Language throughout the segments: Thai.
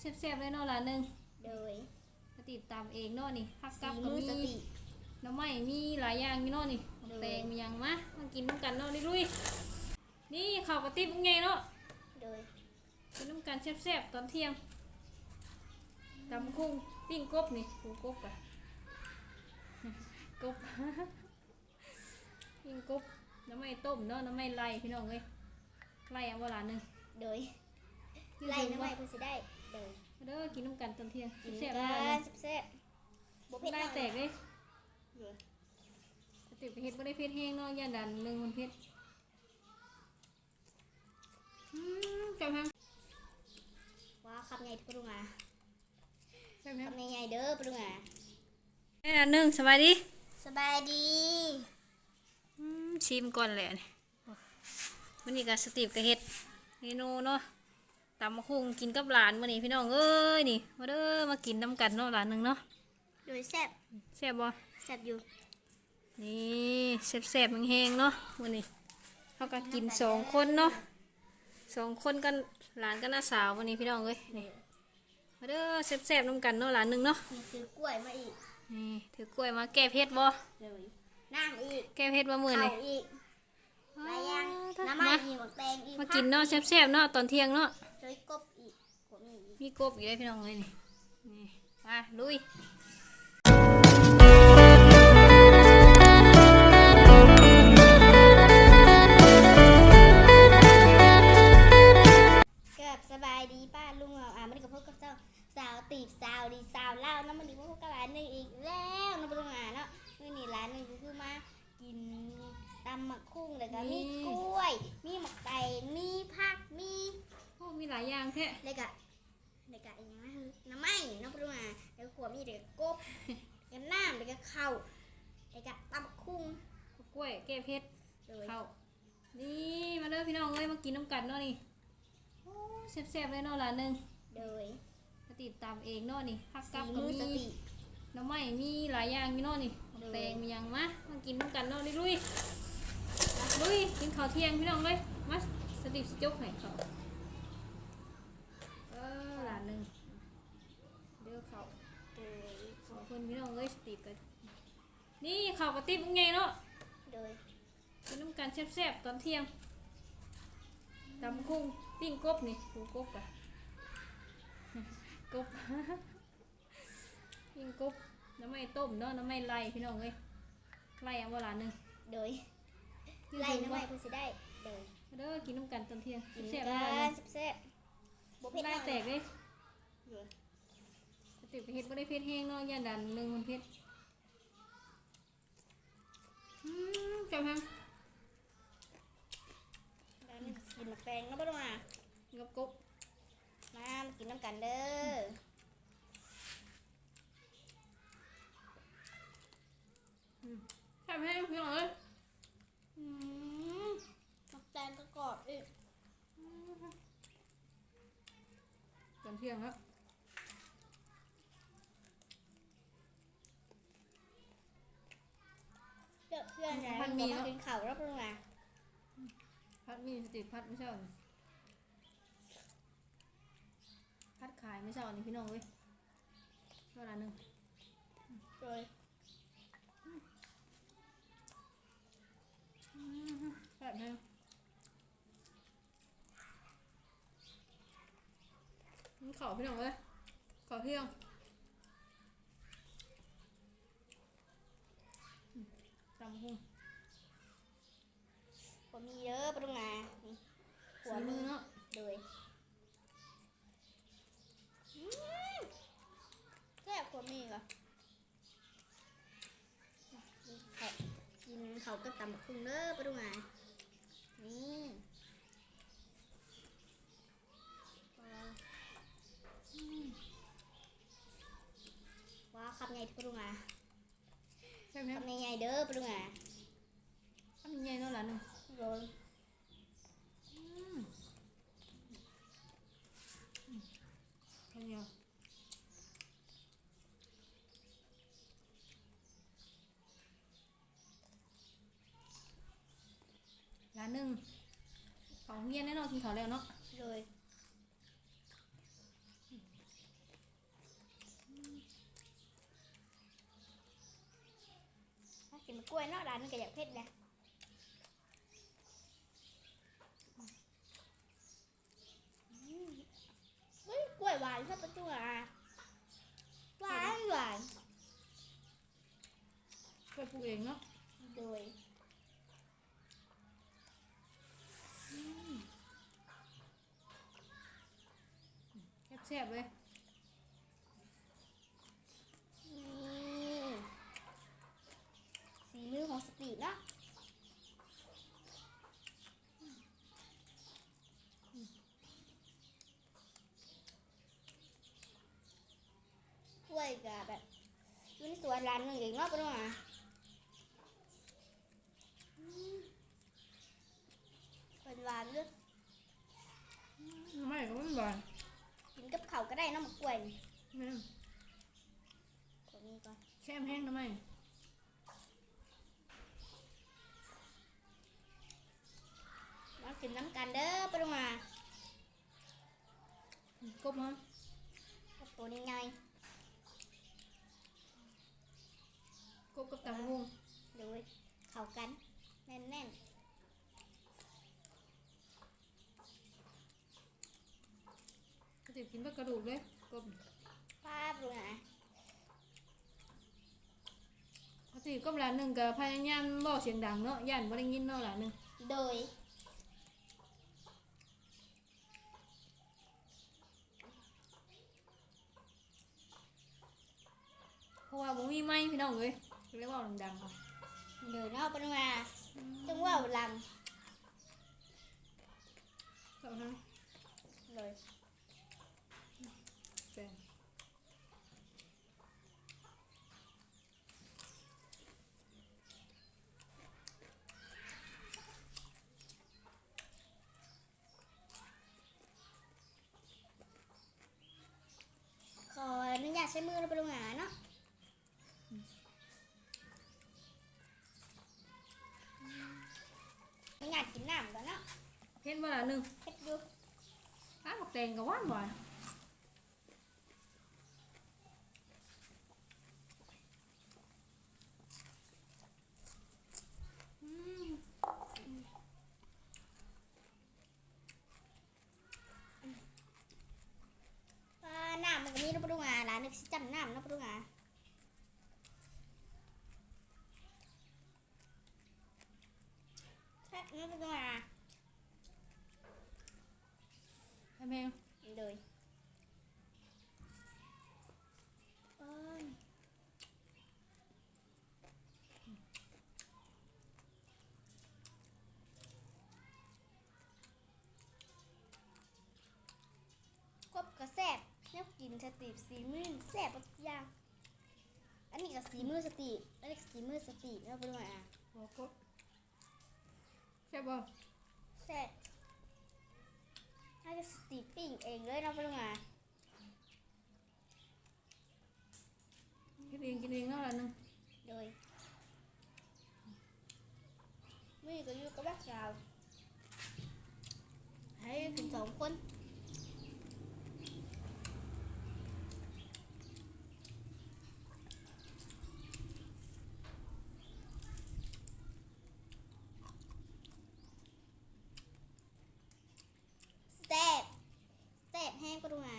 แซ่บๆเลยเนาะร้านหนึงโดยก็ติดตามเองเนาะนี่ผักสีกับก็มือมีสติ หน้ำไม้มีหลายอย่างอยู่เนาะนี่โดยแตงมีหยังมามากินน้ำกันเนาะนี่ลุยนี่ข้าวกระติบไงเนาะโดยกินน้ำกันแซ่บๆตอนเที่ยงตำกุ้งปิ้งกบนี่ปูกบอะ กบ ปิ้งกบน้ำไม้ต้มเนาะน้ำไม้ไล่พี่น้องเอ้ยไล่เอาเวลาหนึ่งโดยไล่น้ำไม้เพิ่นสิได้ โดยเด้อกินน้ำกันตอนเที่ยงกินแซ่บกัๆเนาะนแซ่บๆบ่เผ็ดได้มากแตกเลยโดยสติไปเฮ็ดบ่ได้เผ็ดแห้งเนาะย่านดันหนึ่งมันเผ็ดอืมจับแฮงว้าขับใหญ่ปรุงอะจับแฮงขับใหญ่ๆเด้อปรุงอะแม่อันหนึ่งสบายดีสบายดีอืมชิมก่อนแหละนี่วันนี้ก็สติปก็เฮ็ดเมนูเนาะ ตำมะคุงกินกับหลานมื้อนี้พี่น้องเอ้ยนี่มาเด้อมากินน้ำกันเนาะหลานหนึ่งเนาะโดยแซ่บแซ่บบ่แซ่บอยู่นี่แซ่บๆแห้งๆเนาะมื้อนี้เขาก็กินสองคนเนาะสองคนกันหลานกับน้าสาววันนี้พี่น้องเอ้ยนี่มาเด้อแซ่บๆน้ำกันเนาะหลานหนึ่งเนาะมีซื้อกล้วยมาอีกนี่ถือกล้วยมาแก้เผ็ดบ่เลยนั่งอีกแก้เผ็ดบ่มื้อเข่านี่อีกมายังอ่าน้ำไม้มามีหมกแตงอีกมากินเนาะแซ่บๆเนาะตอนเที่ยงเนาะ โดยกบอีกผมมีอีกมีกบอยู่ได้พี่น้องเลยนี่นี่มาลุยเกือบสบายดีป้าลุงเราอะมันก็พบกับเจ้าสาวตีบสาวดีสาวเล่าน้ำมันดีพบกับร้านหนึ่งอีกแล้วน้ำมันลุงอะเนาะมื่อนี้ร้านหนึ่งก็คือมากินตำหมักคุ้งแล้วก็มีกล้วย มีหมกไก่มีผักมีโอ้มีหลายอย่างแท้แล้วก็แล้วก็อีกอย่างนะน้ำไม้น้ำมันลุงอะแล้วก็ขวดมีเด็กกบแล้วก็น้ำแล้วก็ข้าวแล้วก็ตำหมักคุ้งกล้วยแก้เผ็ดโดยเข้านี่มาเด้อพี่น้องเอ้ยมากินน้ำกันเนาะนี่โอ้แซ่บๆเลยเนาะหลานหนึ่งโดยก็ติดตามเองเนาะนี่ผักสีกับก็มือมีสติหน้ำไม้มีหลายอย่างอยู่เนาะนี่แตงมีหยังมามากินน้ำกันเนาะนี่ลุยลุยกินข้าวเที่ยงพี่น้องเลยมาสติสิจกให้เขาเออหลานหนึ่งเด้อเขา โดย สอง คนพี่น้องเอ้ยสติปกันนี่ข้าวกระติบไงเนาะโดยกินน้ำกันแซ่บๆตอนเที่ยงตำกุ้งปิ้งกบนี่ปูกบอะกบปิ้งกบน้ำไม่ต้มเนาะน้ำไม่ไล่พี่น้องเอ้ยไล่เอาเวลาหนึ่งโดยไล่น้ำไม้เพิ่นสิได้โดยเด้อกินน้ำกันตอนเที่ยงกินแซ่บกัๆเลยนแซ่บๆบ่เผ็ดไล่มากแตกเลย โดยสติไปเฮ็ดบ่ได้เผ็ดแห้งเนาะย่านดันหนึ่งมันเผ็ดอืมจับแฮงแล้วนี่กินหมักแตงเนาะบ่ต้องมากับกบมามากินน้ำกันเด้อจับแฮงพี่น้องเอ้ยอืมหมักแตงก็กรอบอีก ตอนเที่ยงครับ เพื่อนเพื่อนนะมันมีกินข้าวแล้วบ่ต้องมาพัดมีสติพัดไม่ใช่หรอพัดขายไม่ใช่หรอนี่พี่น้องเว้ยเท่าไหร่หนึ่งโดยแบบนี้มันขอพี่น้องเว้ยขอเที่ยงอืมตำหุ่ง บ่มี เด้อบ่ต้องมานี่หัวมือเนาะโดยอืมแซ่บกว่ามีเหรอกินข้าวกินข้าวกับตำบักหุ่งเด้อบ่ต้องมานี่ว้าวขับใหญ่ปรุงอะใช่ไหมคขัรับบใหญ่ๆเด้อปรุงอะทำยังไงเนาะหลานหนึ่งโรย นี่ยร้านหนึ่งเขาเงียบแน่นอนกินเขาแล้วเนาะเลยกินกล้วยเนาะร้านมันก็อยากเผ็ดแหละ องเนาะโดยแซ่บๆเลยนี่สีมือของสตรีทเนาะกล้วยกับแบบอยู่ในสวนร้านหนึ่งเองเนาะปะเนาะอืมเป็นหวานเลยไม่ก็มันหวานกินกับข้าวก็ได้เนาะมะกล้วยนี่แม่นตัวนี้ก่อนแช่มแห้งทำไมมากินน้ำกันเด้อปะเนาะกบมั้งกับตัวนี้ไงกบกับตำหุงโดยเข้ากัน แน่นก็ จะกินแบบกระดูกเลยกบๆภาพดูนะปกติกบหลานหนึ่งกับพยายามบอกเสียงดังเนาะย่านบ่ได้ยินเนาะหลานหนึ่งโดยเพราะว่าบ่มีไม้พี่น้องเลยเรียกว่าดังๆค่ะโดยเนอกปะมาจังว่าลังก็ฮะเลย แซ่บ ขออนุญาต ใช้มือเราไปลงหาเนาะอนุญาตกินน้ำก่อนเนาะเห็นบ่หลานหนึ่งเฮ็ดอยู่อ้าวบักแตงกับหวานหวานอืม ปล มันก็มีนปราไปลงหาร้านนึกสิจำน้ำเนาะไปลงหาแค่นั้นไปลงหา แซ่บแห้ง เลยอ้อนกบกระแซบแนวกิน สตีฟสีมือแซบทุกอย่างอันนี้ก็สีมือสตีฟอันนี้ก็สีมือสตีฟแล้วไปดูอะหัวกบแซ่บบ่แซบน่าจะสตีฟปิ้งเองเลยเนาะไปดูอะกินเองกินเองเนาะหลานหนึ่งโดยมีก็อยู่กับแม่สาวให้ถึงสองคนแซ่บแซ่บแห้งก็ดูมา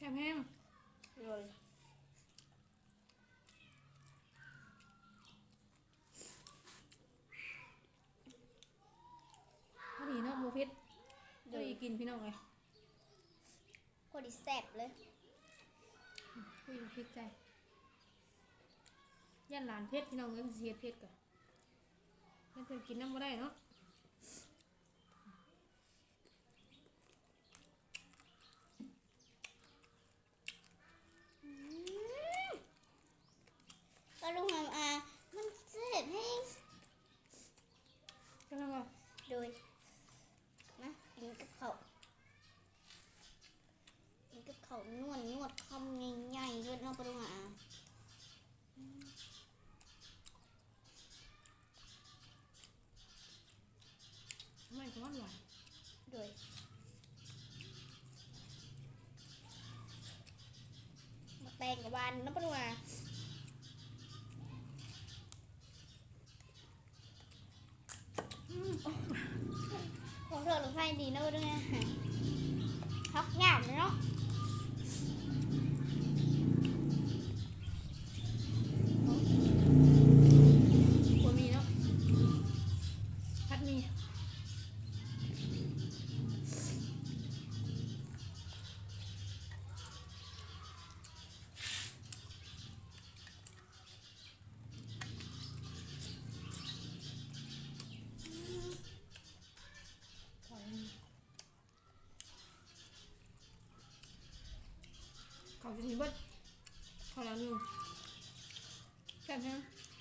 แซ่บแห้งเลยพอดีเนาะหมูพิษพอดีกินพี่น้องเลยพอดีแซ่บเลยคุยมาพริกใจย่านหลานเพชรพี่น้องเอ้ยเสียเพชรกะเพื่อนเพื่อนกินน้ำบ่ได้เนาะ ก็ลุงทำอามันแซ่บแห้ง ก็แล้วก็ โดยนะกินกับเขาวกินกับเขาวนวดนวดคำใหญ่ๆเลยเนาะปะลุงอา ไม่ก็หวานหวาน โดย งกับวันน้ำปลาดุงอะของเธอหรือไฟดีนะปลาดุงอะพักงามเนาะ จะถึงเบิดเขอแล้วหนึ่งแค่นั้น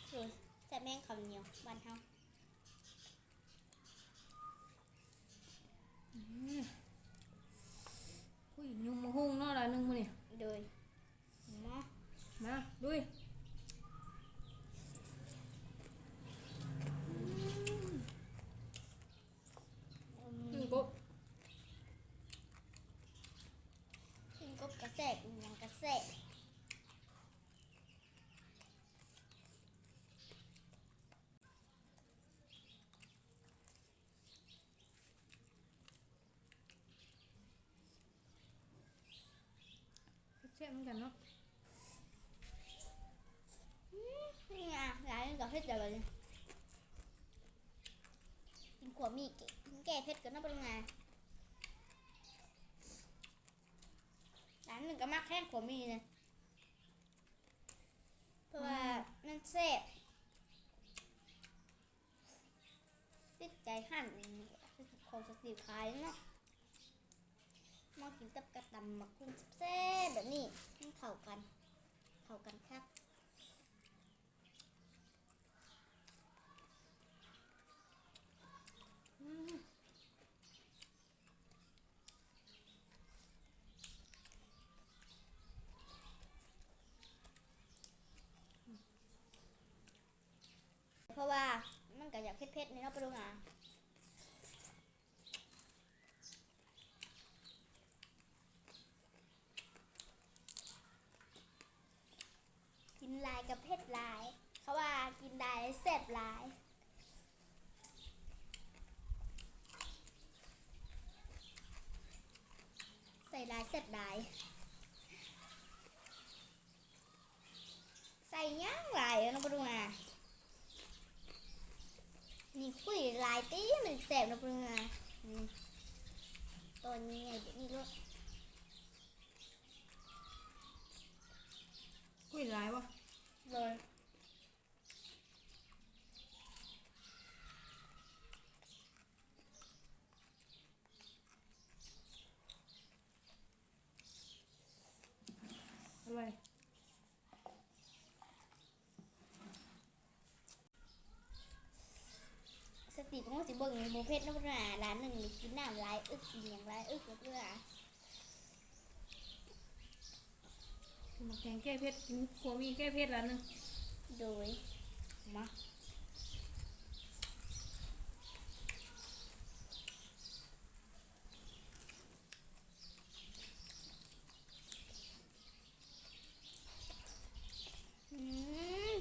เออแซ่บแม่งคำเหนียวบ้านเฮา ผู้หญิงยุ่งมาหุ้งเนาะละหนึ่งมือนี่ โดยหมอ มาดุย อื หนึ่ง ม ปุ๊บ ขึ้นกบกระแสกอีหยังกระแสก แซ่บเหมือนกันเนาะนี่ไงร้านนี้ก็เผ็ดเดี๋ยวเลยกินขวบมีกินแก่เผ็ดกันนะเป็นไงร้านหนึ่งก็มักแค่ขวบมีเลยเพราะว่ามันแซ่บติดใจหั่นของสติขายเนาะ มากินกับกระตำมักคุ้งแซ่บแบบนี้มันเข้ากันเข้ากันครับเพราะว่ามันก็อยากเผ็ดๆนี่เนาะปะลุงอะกินหลายกับเผ็ดหลาย เขาว่ากินได้แซ่ บหลายใส่หลายแซ่บหลาย ใส่ย่างหลายเนะปะลุงอะนี่คุยหลายตีมันแสบนะเพื่อนอะตัวนี้ไงเดี๋ยวนี้ลูกคุยหลายวะ เลย อะไร ส ติของสิเบิ่งในโมเพชรนะเพื่อนอะร้านหนึ่งนี่กินน้ำลายอึกกินอย่ายอึกเพื่อหมกแกงแก้เพชรกินขัวมีแก้เพชรแล้วนึงโดยมาอืม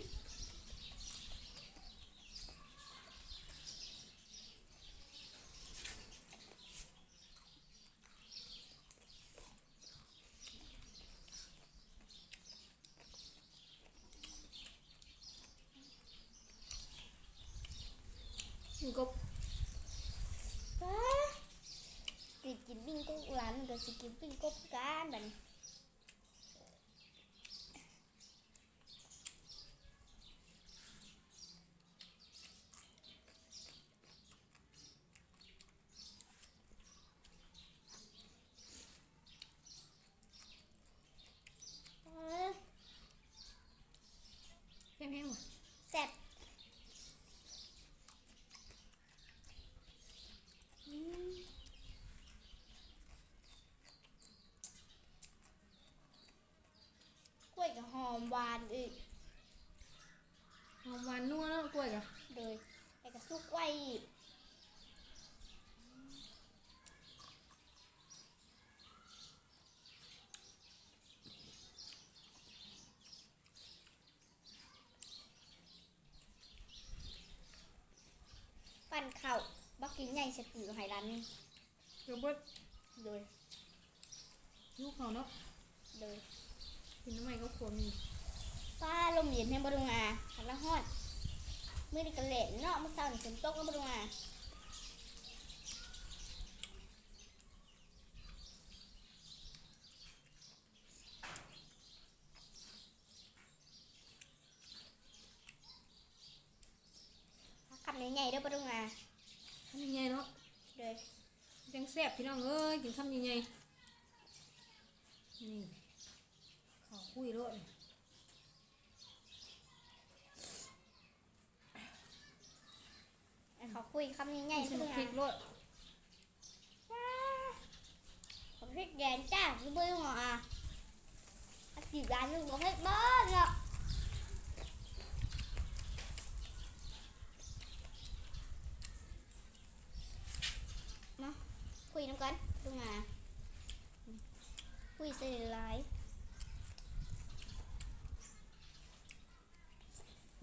หนึ่งกบป้าติดกินปิ้งกบร้านหนึ่งก็สิกินปิ้งกบกันบัดนี้ อมหวานอีกหอมหวานนัวเนาะกล้วยกะเลยไอ้กระซุกไว้อีกปั่นเข่าบักกิ้งใหญ่เฉติวไฮรันเดี๋ยวเบดโดยลูกเขาเนาะ โดย กินน้ำใหม่ก็ควรมีฟ้าลมเย็นให้บรุงอาหันละฮอดมือนี่กระเล่นเนาะมื่อเช้านี่ฝนตกแล้วบรุงอาขับใหญ่ๆเด้อบรุงอาทำยังไงเนาะโดยยังแซ่บพี่น้องเอ้ยกินคำยังไงนี่ขอ คุยรถให้เขาคุยคำใหญ่ๆใส่เด้อบรุงพริอากรถผมพริกแดงจ้าคือเบอร์หัวอะอาจีบร้านหนึงผมพริกเบอร์เนาะมาคุยน้ำกันลุงอะคุยเสร็จไลา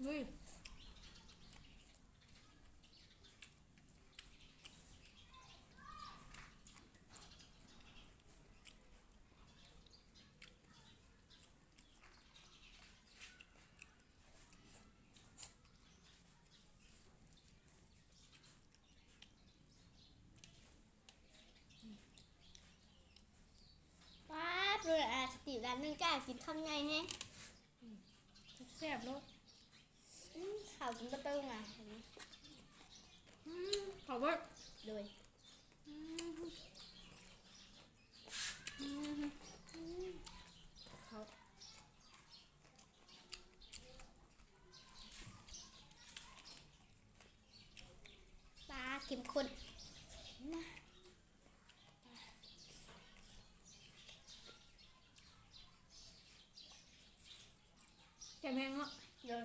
ยเฮ้ยป้าบลุงอะสติร้านหนึงจ้ากินคำใหญ่แฮะแซ่บรถ อืมข่าวกินประตูอะขอเบิดโดยเขาปลาเข็มข้นนะแจ่มแห้งเนาะโดย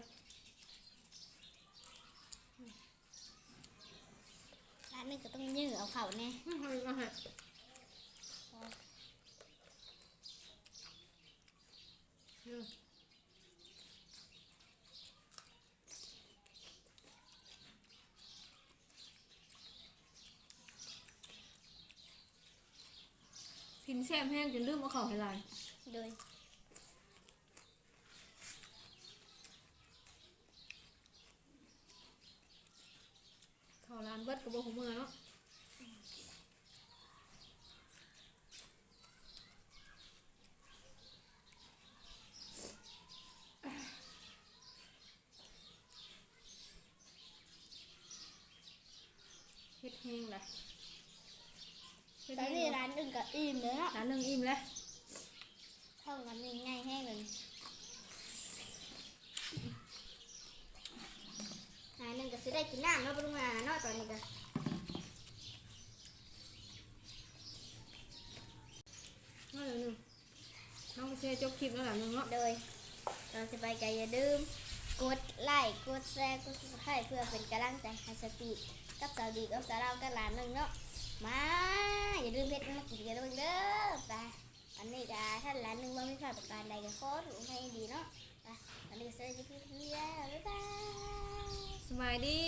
ร้านหนึงก็ต้องยื้อ เอาเข่าแน่อืมเอาอีกเอาให้เออกินแซ่บแห้งจนลืมเอาเข่าให้ลายโดยเข่าร้านเบิดกับโบหูเมือเนาะเฮ็ดแห้งเลยเฮ็ด ตอน แห้งนี้เลยร้านหนึ่งก็อิ่มเลยอะร้านหนึ่งอิ่มแล้วห้องร้านหนึ่งง่ายแห้งเลยร้านหนึ่งก็ซื้อได้กินน้ำเนาะปรุงมาเนาะตอนนี้ก็น้อยหนึ่งน้องเชจบคลิปแล้วหลังหนึ่งเนาะโดยเราจะไปกันอย่าลืมกดไลค์กดแชร์กดซับสไครต์เพื่อเป็นกำลังใจให้สปีดกับสาวดีกับสาวเรากับร้านหนึ่งเนาะ มาอย่าลืมเพชรมากินกันด้วยเด้อไปอันนี้ก็ท่านร้านหนึ่งว่าไม่พลาดประการใดก็ขอถูกให้ดีเนาะไปอันนี้สวัสดีพี่ๆแล้วบ๊ายบายสบายดี